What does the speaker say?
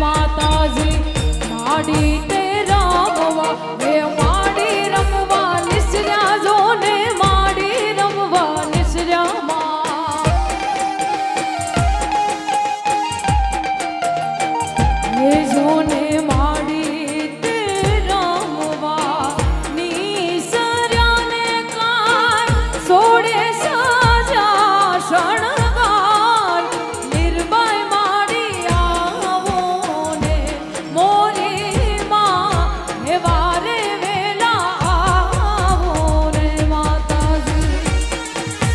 માતાજી નાડી તે રામવા.